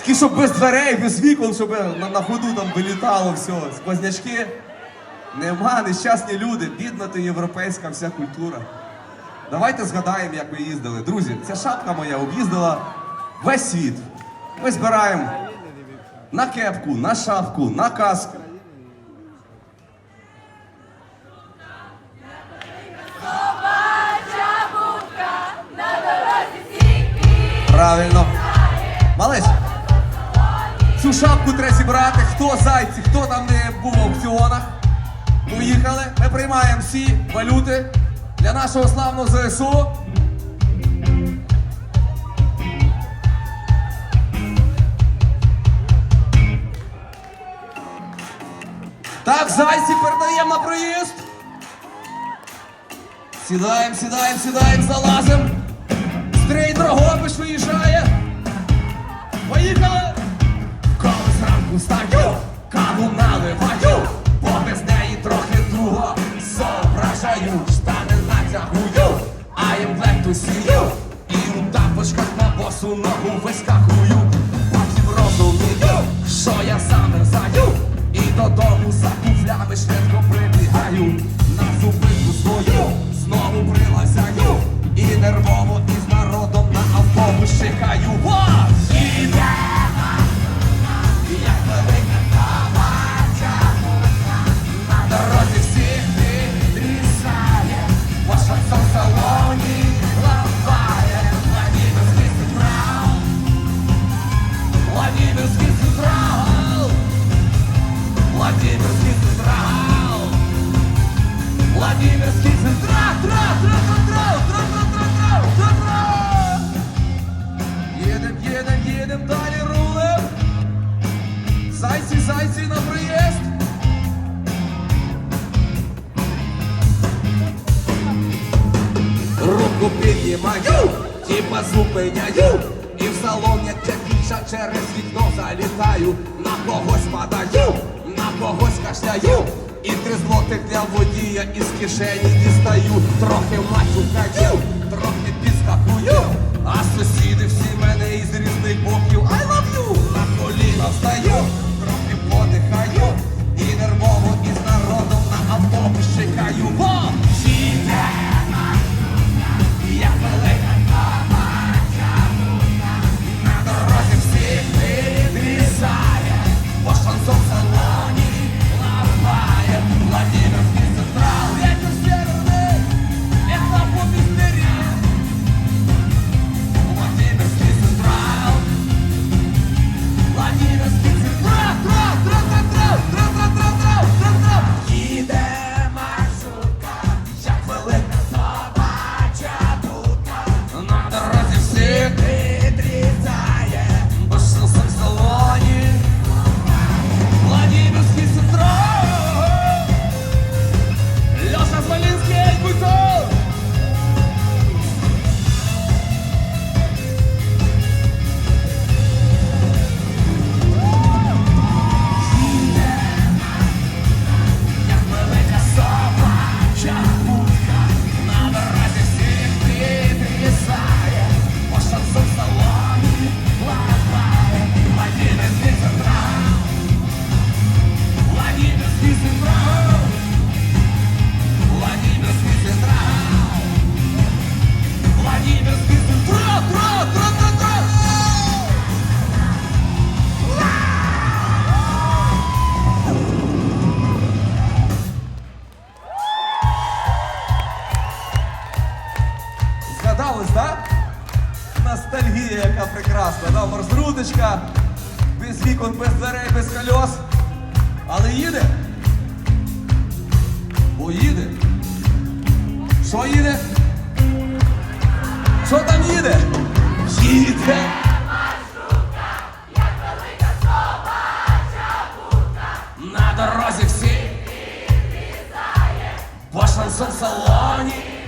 Такі, щоб без дверей, без вікон, щоб на, на ходу там вилітало все. Сквознячки. Нема, нещасні люди, бідна ти європейська вся культура. Давайте згадаємо, як ми їздили. Друзі, ця шапка моя об'їздила весь світ. Ми збираємо на кепку, на шапку, на каск. Шапку треба зібрати. Хто зайці, хто там не був в аукціонах. Поїхали. Ми приймаємо всі валюти для нашого славного ЗСУ. Так, зайці передаємо на проїзд. Сідаємо, сідаємо, сідаємо, залазимо. Стрій Дрогобич виїжджає. Поїхали! Встаю, каву наливаю, бо без неї трохи туго зображаю, штани натягую, а їм лекту сію, і у тапочках на босу ногу вискакую, потім розумію, що я замерзаю, і додому за куфлями швидко прибігаю, на зупинку свою знову прилазяю, піднімаю, типа зупиняю. І в салон, як чекіша, через вікно залітаю. На когось падаю, на когось кашляю. І три злотих для водія із кишені дістаю. Трохи матюкаю, трохи підскакую. А сусіди Сергія, яка прекрасна. Да? Маршруточка, без вікон, без дверей, без кольос. Але їде. Бо їде. Що їде? Що там їде? Їде! На дорозі всі, бо шансон в салоні.